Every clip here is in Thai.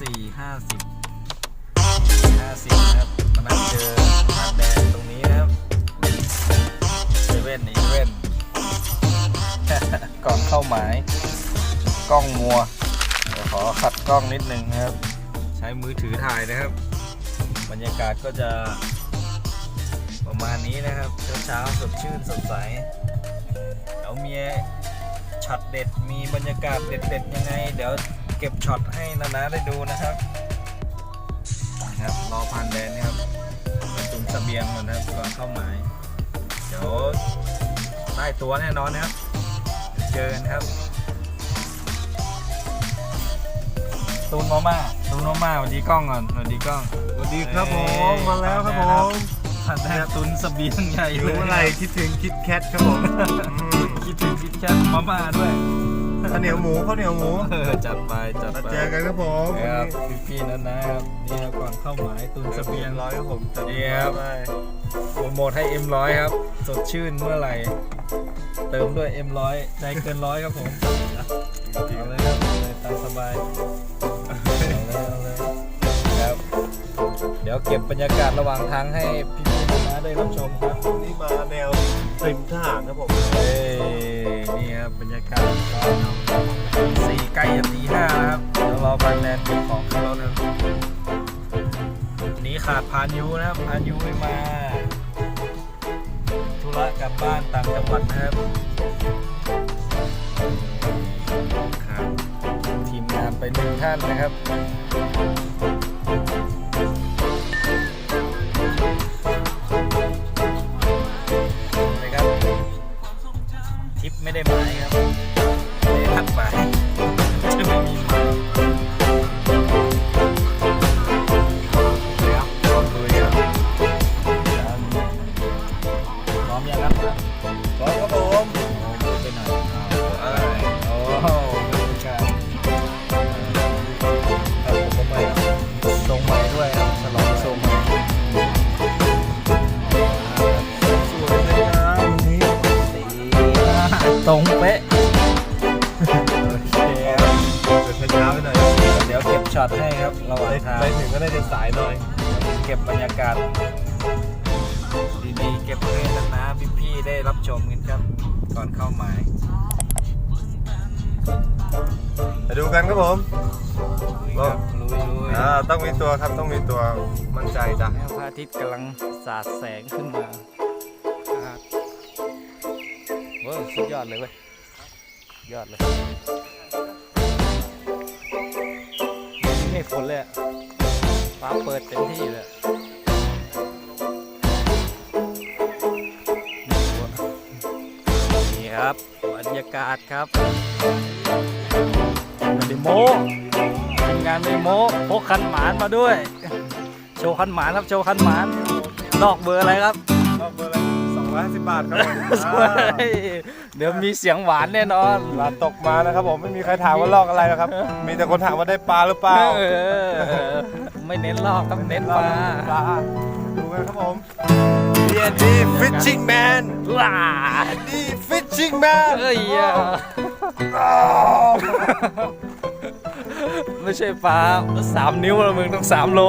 สี่ห้าสิบห้าสิบนะครับมานั่งเจอทางแดงตรงนี้นะครับเซเว่นอีเว่นกล่องเข้าหมาย กล้องมัว ขอขัดกล้องนิดนึงครับ ใช้มือถือถ่ายนะครับ บรรยากาศก็จะประมาณนี้นะครับ เช้าๆสดชื่นสดใสเดี๋ยวมีช็อตเด็ดมีบรรยากาศเด็ดๆยังไง เดี๋ยว เก็บช็อตให้นานาได้ดูนะครับนะครับรอผ่านแดนนะครับไปตุนเสบียงก่อนนะครับก่อนเข้าหมายเดี๋ยวได้ตัวแน่นอนนะครับ เจอกันครับตูนมาม่าตูนมาม่าสวัสดีกล้องก่อนสวัสดีกล้องสวัสดีครับผมเอ้ยมาแล้วครับผมผ่านแดนตุนเสบียงใหญ่หิเลวยอะไรคิดถึงคิดแคทครับผมอืมคิดถึงคิดแค่มาม่าด้วย ข้าวเหนียวหมูข้าวเหนียวหมูเออจัดไปจัดมาไปเจอกันครับผมครับพี่ๆนั่นนะครับนี่ครับก่อนเข้าหมายตุนเสบียง ร้อยครับผมจัดเดี๋ยวไปโปรโมทให้ M100 ครับ สดชื่นเมื่อไหร่ เติมด้วย M100 ใจเกินร้อยครับผมเอาเลยครับเอาเลยตามสบาย ยวเก็บบรรยากาศระหว่างทางให้พี่ๆนะได้รับชมครับนี่มาแนวติมทหารครับผมเอ้ยนี่ครับบรรยากาศตอนสี่ใกล้จะตีห้าแล้วครับเดี๋ยวรอฟันแนนเก็บของขึ้นรถนะครับวันนี้ขาดพานยูนะครับพานยูไม่มาธุระกลับบ้านต่างจังหวัดนะครับครับทีมงานไปหนึ่งท่านนะครับ ตรงเป๊ะโอเคครับเกิดเช้าๆไปหน่อยเดี๋ยวเก็บช็อตให้ครับระหว่างไปทางไปถึงก็ได้จะสายหน่อย เก็บบรรยากาศ ดีๆ เก็บให้นนะๆพี่ๆได้รับชมกันครับ ก่อนเข้าหมายไปดูกันครับผมลุยครับลุยลุยอ่าต้องมีตัวครับต้องมีตัวมั่นใจจ้ะพระอาทิตย์กำลังสาดแสงขึ้นมาครับ เว้ยสุดยอดเลยเว้ยยอดเลยไม่ฝนเลยอะฟ้าเปิดเต็มที่เลยนี่ครับบรรยากาศครับไม่ได้โม้ทีมงานไม่ได้โม้พกคันหมานมาด้วย โชว์คันหมานครับโชว์คันหมานดอกเบอร์อะไรครับาสิบบาทครับผมเดี๋ยวมีเสียงหวานแน่นอนปลาตกมานะครับผมไม่มีใครถามว่าลอกอะไรนะครับ มีแต่คนถามว่าได้ปลาหรือเปล่าไม่เน้นลอกครับเน้นปลาปลาดูกันครับผมเดียดีฟิชชิ่งแมนาดีฟิชชิ่งแมนเอ้ยไม่ใช่ปลาสามนิ้วละมึงต้องสามโล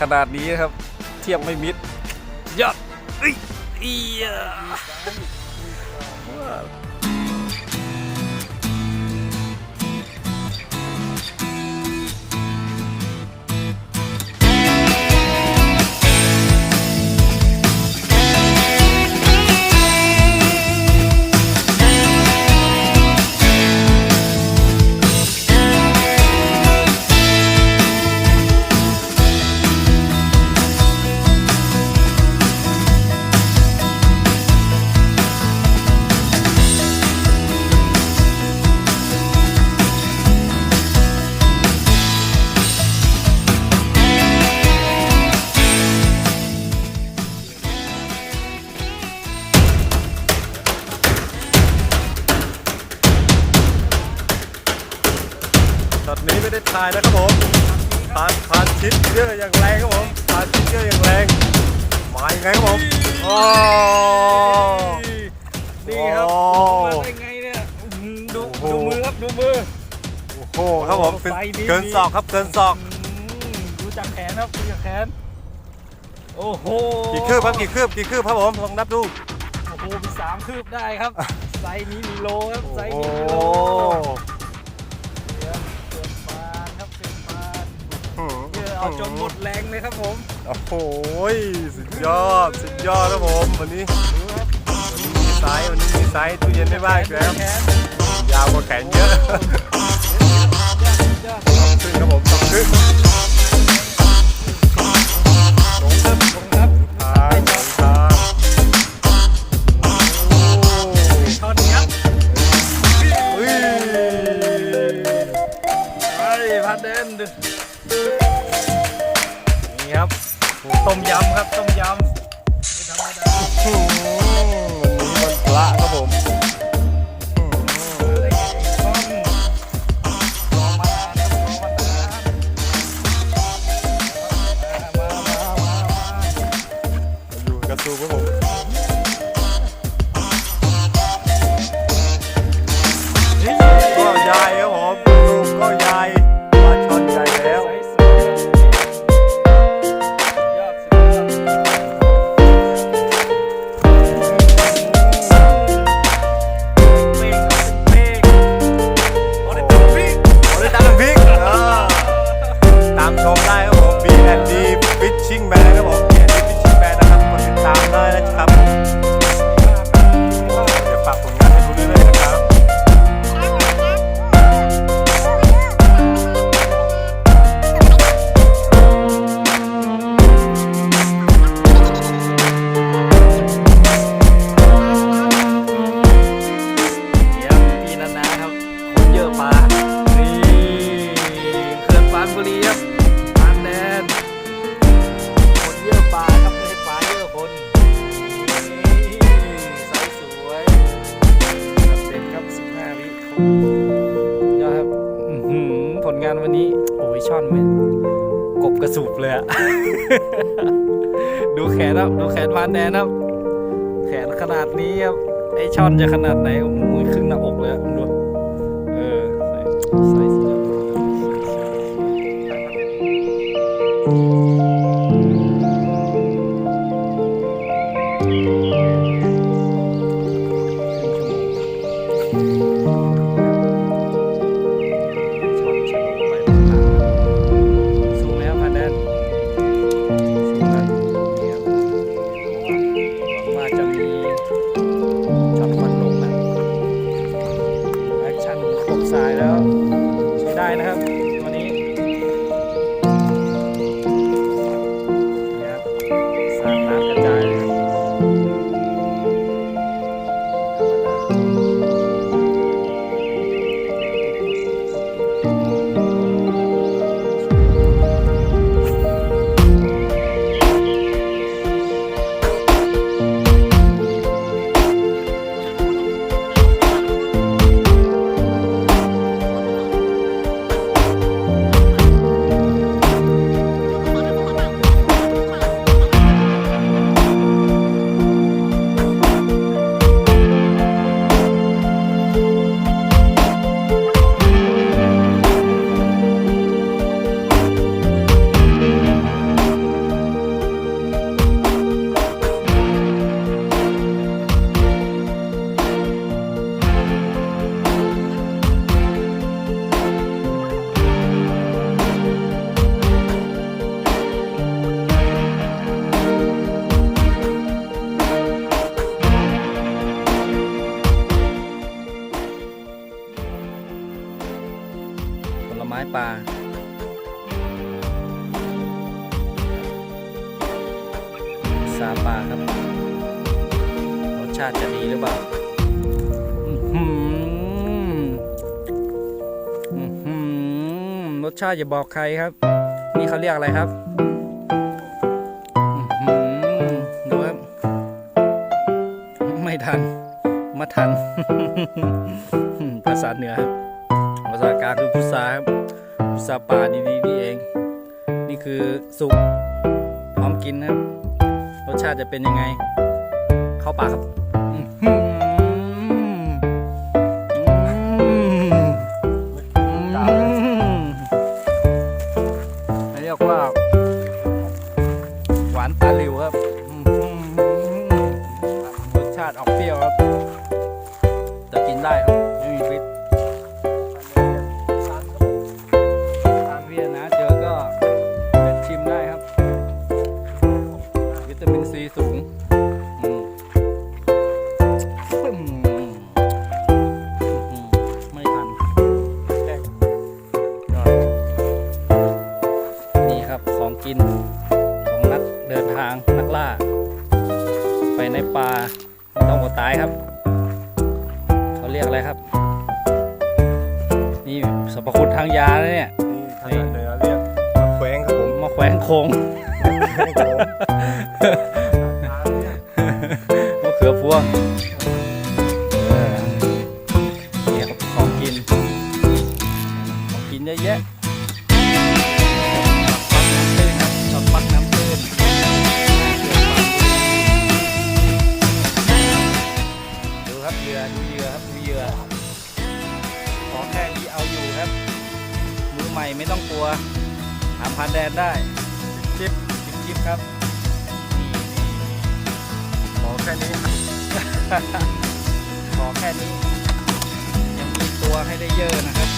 ขนาดนี้ครับ เทียบไม่มิดยอดอ้ยเอีย โอ้โหดูมือครับดูมือโหครับผมเป็นไฟดีเกินศอกครับเกินศอกอืมดูจากแขนครับดูจากแขน โอ้โหกี่คืบครับกี่คืบกี่คืบครับผมลองนับดู โอ้โหมีสามคืบได้ครับ ไซส์นี้มีโลครับไซส์โอ้นี้มีโลเดี๋ยวเกินปานครับเกินปานเดี๋ยวเอาจนหมดแรงเลยครับผมโอ้โหสุดยอดสุดยอดครับผมวันนี้ดูครับวันนี้มีไซส์วันนี้มีไซส์ตู้เย็นได้บ้างอีกแล้ว แขน ยาวกว่าแขนเยอะยอดสองครึ่งครับผมสองครึ่ อยู่กระสูครับผม ยอดครับผลงานวันนี้ โอ้ยช่อนเหมือนกบกระสูบเลยอะดูแขนครับดูแขนมานแดนครับ แขนขนาดนี้ครับไอช่อนจะขนาดไหนโอ้โหครึ่งหน้าอกเลยอะดู ชาติอย่าบอกใครครับ นี่เขาเรียกอะไรครับอื้อหือดูครับ ไม่ทัน มาทัน ภาษาเหนือครับ ภาษากลางคือพุทราครับ พุทราป่าดีๆนี่เอง นี่คือสุกพร้อมกินนะครับ รสชาติจะเป็นยังไง เข้าปากครับ กว่า เดินทางนักล่า ไปในป่าไม่ต้องอดตายครับ เขาเรียกอะไรครับ นี่สรรพคุณทางยาเลยเนี่ยนี่ภาษาเหนือเรียกมะแขวงครับผมมาแขวนโคงมะเขือพวง ไม่ต้องกลัวถามพันแดนได้จิบจิบจิบครับนี่นี่นี่ขอแค่นี้ ขอแค่นี้ ยังมีตัวให้ได้เยอะนะครับ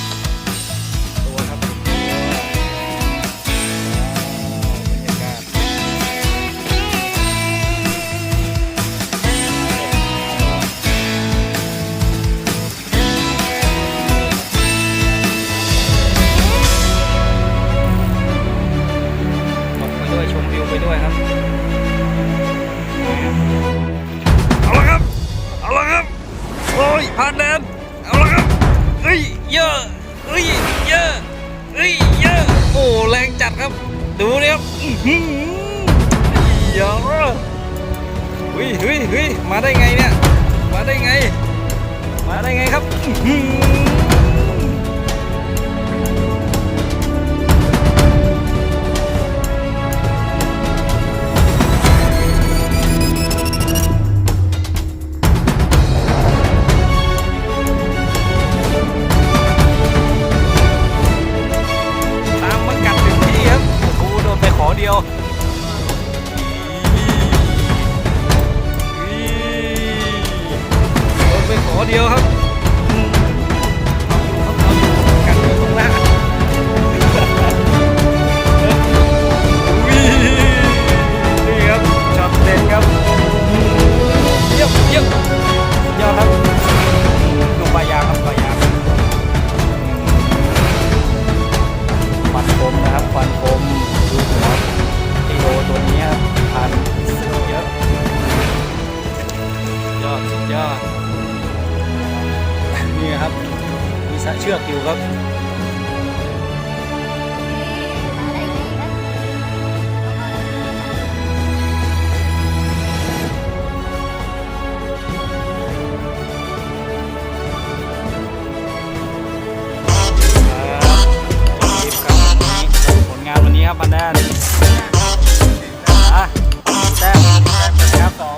ครับบันแดนอะแต้มครับสอง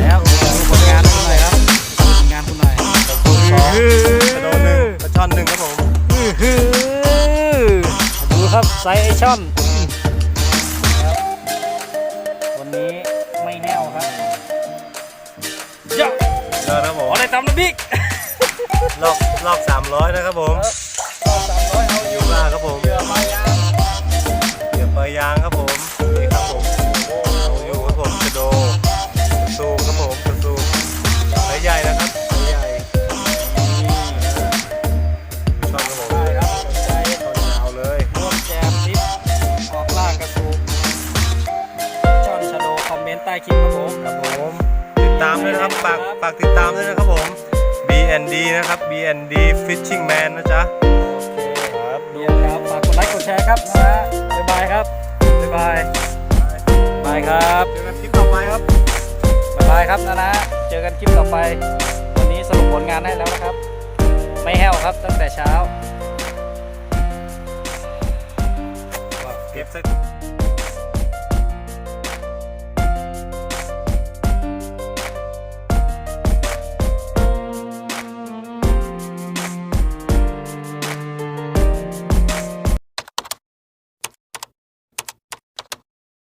แล้วดูผลงานคุณหน่อยครับผลงานคุณหน่อยสองกระโดดหนึ่งกระช่อนหนึ่งครับผมอื้อหือดูครับไซส์ไอช่อนครับวันนี้ไม่แห้วครับเยอะเยอะครับผขมอได้ตำน้ำพริกรอบรอบสามร้อยนะครับผมก็สามร้อยเอาอยู่ปลาครับผมเรือมายาง เบอร์ยางครับผมนี่ครับผมเอาอยู่ครับผมกระโดงสูงครับผมกระสูงไซสใหญ่นะครับไซส์ใหญ่ชอบครับผมได้ครับสนใจตาวเลยร่วมแจมทิปออกล่ากระสูงช่องชาโดคอมเมนต์ใต้คลิปครับผมติดตามด้ครับฝากติดตามด้วยนะครับผม BND นะครับ BND Fishing Man นะจ๊ะโอเครับดูครับฝากกดไลค์กดแชร์ครับนะฮะ บ๊ายบายครับ บ๊ายบายบายครับเจอกันคลิปต่อไปครับบ๊ายบายครับนะนะเจอกันคลิปต่อไป วันนี้สรุปผลงานให้แล้วนะครับ ไม่แห้วครับตั้งแต่เช้า เก็บสัก